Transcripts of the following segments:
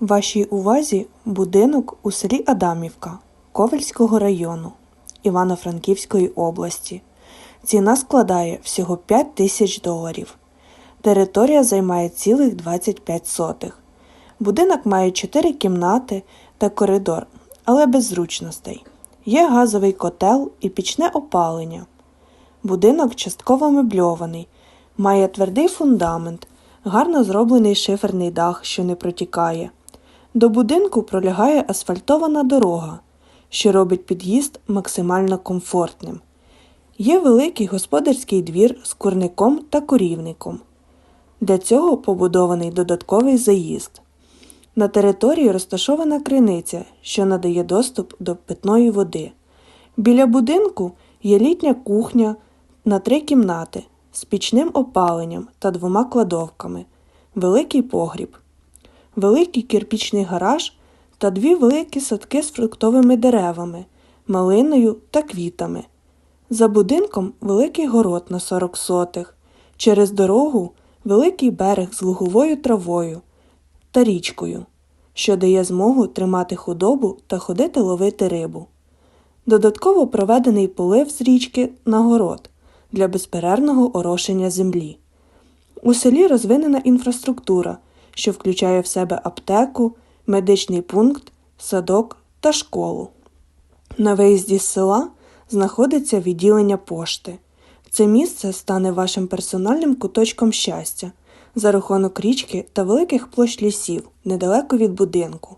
Вашій увазі будинок у селі Адамівка Ковельського району Івано-Франківської області. Ціна складає всього 5 тисяч доларів. Територія займає цілих 25 сотих. Будинок має 4 кімнати та коридор, але без зручностей. Є газовий котел і пічне опалення. Будинок частково мебльований, має твердий фундамент, гарно зроблений шиферний дах, що не протікає. До будинку пролягає асфальтована дорога, що робить під'їзд максимально комфортним. Є великий господарський двір з курником та корівником. Для цього побудований додатковий заїзд. На території розташована криниця, що надає доступ до питної води. Біля будинку є літня кухня на три кімнати з пічним опаленням та двома кладовками, великий погріб, великий кирпічний гараж та дві великі садки з фруктовими деревами, малиною та квітами. За будинком великий город на 40 сотих, через дорогу великий берег з луговою травою та річкою, що дає змогу тримати худобу та ходити ловити рибу. Додатково проведений полив з річки на город для безперервного орошення землі. У селі розвинена інфраструктура, що включає в себе аптеку, медичний пункт, садок та школу. На виїзді з села знаходиться відділення пошти. Це місце стане вашим персональним куточком щастя за рахунок річки та великих площ лісів недалеко від будинку.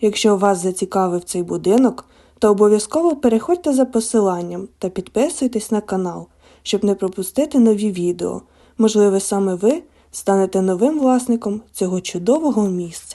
Якщо вас зацікавив цей будинок, то обов'язково переходьте за посиланням та підписуйтесь на канал, щоб не пропустити нові відео. Можливо, саме ви станете новим власником цього чудового місця.